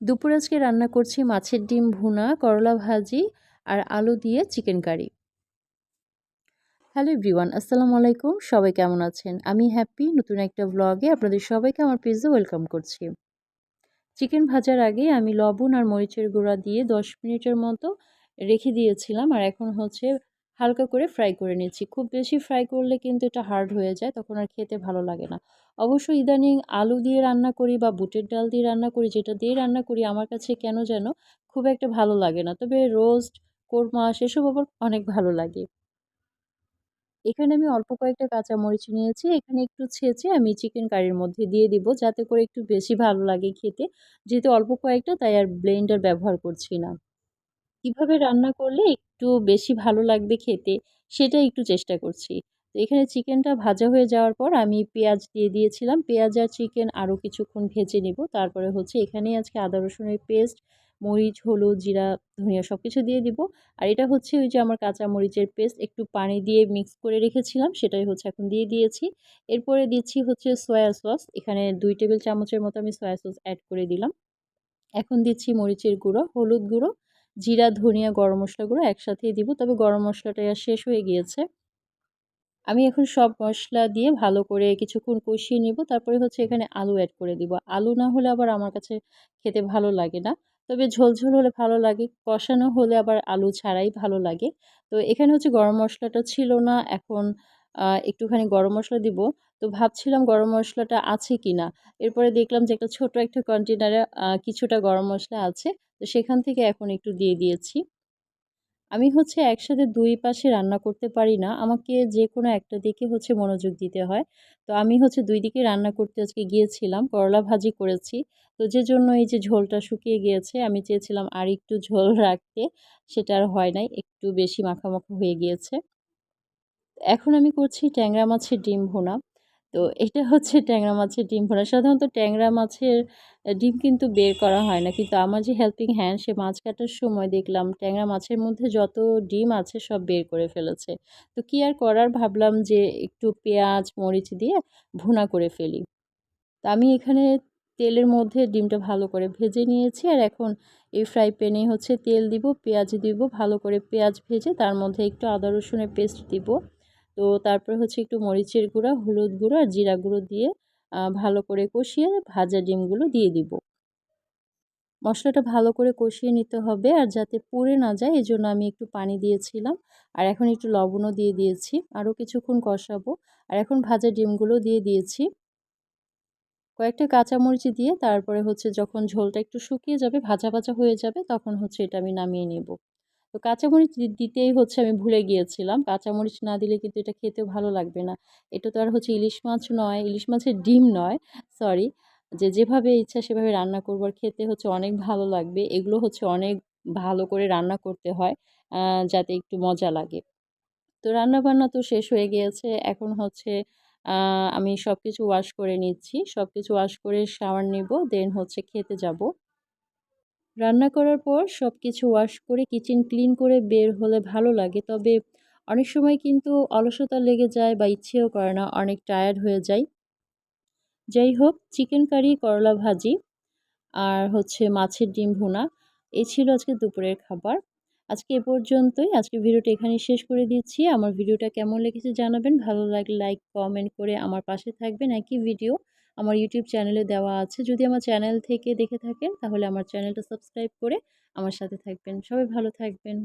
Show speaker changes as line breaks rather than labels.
দুপুর আজকে রান্না করছি মাছের ডিম ভুনা, করলা ভাজি আর আলু দিয়ে চিকেন কারি। হ্যালো এভরিওয়ান, আসসালামু আলাইকুম। সবাই কেমন আছেন? আমি হ্যাপি, নতুন একটা ব্লগে আপনাদের সবাইকে আমার পেজে ওয়েলকাম করছি। চিকেন ভাজার আগে আমি লবণ আর মরিচের গুঁড়া দিয়ে দশ মিনিটের মতো রেখে দিয়েছিলাম আর এখন হচ্ছে হালকা করে ফ্রাই করে নিচ্ছি। খুব বেশি ফ্রাই করলে কিন্তু এটা হার্ড হয়ে যায়, তখন আর খেতে ভালো লাগে না। অবশ্য ইদানিং আলু দিয়ে রান্না করি বা বুটের ডাল দিয়ে রান্না করি, যেটা দিয়ে রান্না করি, আমার কাছে কেন যেন খুব একটা ভালো লাগে না। তবে রোস্ট কোরমা, সেসব আবার অনেক ভালো লাগে। এখানে আমি অল্প কয়েকটা কাঁচামরিচ নিয়েছি, এখানে একটু ছেঁচে আমি চিকেন কারির মধ্যে দিয়ে দিব, যাতে করে একটু বেশি ভালো লাগে খেতে। যেহেতু অল্প কয়েকটা, তাই আর ব্লেন্ডার ব্যবহার করছি না। কীভাবে রান্না করলে একটু বেশি ভালো লাগবে খেতে? সেটা একটু চেষ্টা করছি। তো এখানে চিকেনটা ভাজা হয়ে যাওয়ার পর আমি পেঁয়াজ দিয়ে দিয়েছিলাম। পেঁয়াজ আর চিকেন আরও কিছুক্ষণ ভেজে নেব। তারপরে হচ্ছে এখানেই আজকে আদা রসুনের পেস্ট, মরিচ, হলুদ, জিরা, ধনিয়া সব কিছু দিয়ে দিব। আর এটা হচ্ছে ওই যে আমার কাঁচা মরিচের পেস্ট। একটু পানি দিয়ে মিক্স করে রেখেছিলাম, সেটাই হচ্ছে এখন দিয়ে দিয়েছি। এরপরে দিচ্ছি হচ্ছে সয়া সস। এখানে দুই টেবিল চামচের মতো আমি সয়া সস অ্যাড করে দিলাম। এখন দিচ্ছি মরিচের গুঁড়ো, হলুদ গুঁড়ো। জিরা, ধনিয়া, গরম মশলাগুলো একসাথেই দিব। তবে গরম মশলাটা শেষ হয়ে গিয়েছে। আমি এখন সব মশলা দিয়ে ভালো করে কিছুক্ষণ কষিয়ে নিব। তারপরে হচ্ছে এখানে আলু অ্যাড করে দিব। আলু না হলে আবার আমার কাছে খেতে ভালো লাগে না। তবে ঝোলঝোল হলে ভালো লাগে, কষানো হলে আবার আলু ছাড়াই ভালো লাগে। তো এখানে হচ্ছে গরম মশলাটা ছিল না। এখন একটুখানি গরম মশলা দিব। তো ভাবছিলাম গরম মশলাটা আছে কি না এরপরে দেখলাম যে একটা ছোট একটা কন্টেনারে কিছুটা গরম মশলা আছে। তো সেখান থেকে এখন একটু দিয়ে দিয়েছি। আমি হচ্ছে একসাথে দুই পাশে রান্না করতে পারি না। আমাকে যে কোনো একটা দিকে হচ্ছে মনোযোগ দিতে হয়। তো আমি হচ্ছে দুই দিকে রান্না করতে আজকে গিয়েছিলাম, করলা ভাজি করেছি। তো যে জন্য এই যে ঝোলটা শুকিয়ে গিয়েছে, আমি চেয়েছিলাম আর একটু ঝোল রাখতে। সেটা আর হয় নাই, একটু বেশি মাখামাখা হয়ে গিয়েছে। এখন আমি করছি ট্যাংরা মাছের ডিম ভোনা। তো এটা হচ্ছে ট্যাংরা মাছের ডিম ভোনা। সাধারণত ট্যাংরা মাছের ডিম কিন্তু বের করা হয় না। কিন্তু আমার যে হেল্পিং হ্যান্ড সে মাছ কাটার সময় দেখলাম ট্যাংরা মাছের মধ্যে যত ডিম আছে সব বের করে ফেলেছে। তো কি আর করার? ভাবলাম যে একটু পেঁয়াজ, মরিচ দিয়ে ভুনা করে ফেলি। তা আমি এখানে তেলের মধ্যে ডিমটা ভালো করে ভেজে নিয়েছি। আর এখন এই ফ্রাই প্যানে হচ্ছে তেল দিব, পেঁয়াজ দিব, ভালো করে পেঁয়াজ ভেজে তার মধ্যে একটু আদা রসুনের পেস্ট দিব। তো তারপরে হচ্ছে একটু মরিচের গুঁড়া, হলুদ গুঁড়ো আর জিরা গুঁড়ো দিয়ে ভালো করে কষিয়ে ভাজা ডিমগুলো দিয়ে দিব। মশলাটা ভালো করে কষিয়ে নিতে হবে আর যাতে পুড়ে না যায় এই জন্য আমি একটু পানি দিয়েছিলাম। আর এখন একটু লবণও দিয়ে দিয়েছি, আরও কিছুক্ষণ কষাবো। আর এখন ভাজা ডিমগুলো দিয়ে দিয়েছি। কয়েকটা কাঁচামরিচ দিয়ে তারপরে হচ্ছে যখন ঝোলটা একটু শুকিয়ে যাবে, ভাজা ভাজা হয়ে যাবে, তখন হচ্ছে এটা আমি নামিয়ে নেব। তো কাঁচামরিচ দিতেই হচ্ছে আমি ভুলে গিয়েছিলাম। কাঁচামরিচ না দিলে কিন্তু এটা খেতেও ভালো লাগবে না। এটা তো আর হচ্ছে ইলিশ মাছ নয়, ইলিশ মাছের ডিম নয়, সরি। যে যেভাবে ইচ্ছা সেভাবে রান্না করব আর খেতে হচ্ছে অনেক ভালো লাগবে। এগুলো হচ্ছে অনেক ভালো করে রান্না করতে হয় যাতে একটু মজা লাগে। তো রান্না বান্না তো শেষ হয়ে গিয়েছে। এখন হচ্ছে আমি সব কিছু ওয়াশ করে নিচ্ছি। সব কিছু ওয়াশ করে শাওয়ার নিব দেন হচ্ছে খেতে যাব। রান্না করার পর সব কিছু ওয়াশ করে কিচেন ক্লিন করে বের হলে ভালো লাগে। তবে অনেক সময় কিন্তু অলসতা লেগে যায় বা ইচ্ছেও করে না, অনেক টায়ার্ড হয়ে যায় যাই হোক চিকেন কারি করলা ভাজি আর হচ্ছে মাছের ডিম ভুনা এই ছিল আজকে দুপুরের খাবার। আজকে এ পর্যন্তই। আজকে ভিডিওটা এখানে শেষ করে দিচ্ছি। আমার ভিডিওটা কেমন লেগেছে জানাবেন। ভালো লাগলে লাইক কমেন্ট করে আমার পাশে থাকবেন। একই ভিডিও আমার ইউটিউব চ্যানেলে দেওয়া আছে। যদি আমার চ্যানেল থেকে দেখে থাকেন, তাহলে আমার চ্যানেলটা সাবস্ক্রাইব করে আমার সাথে থাকবেন। সবাই ভালো থাকবেন।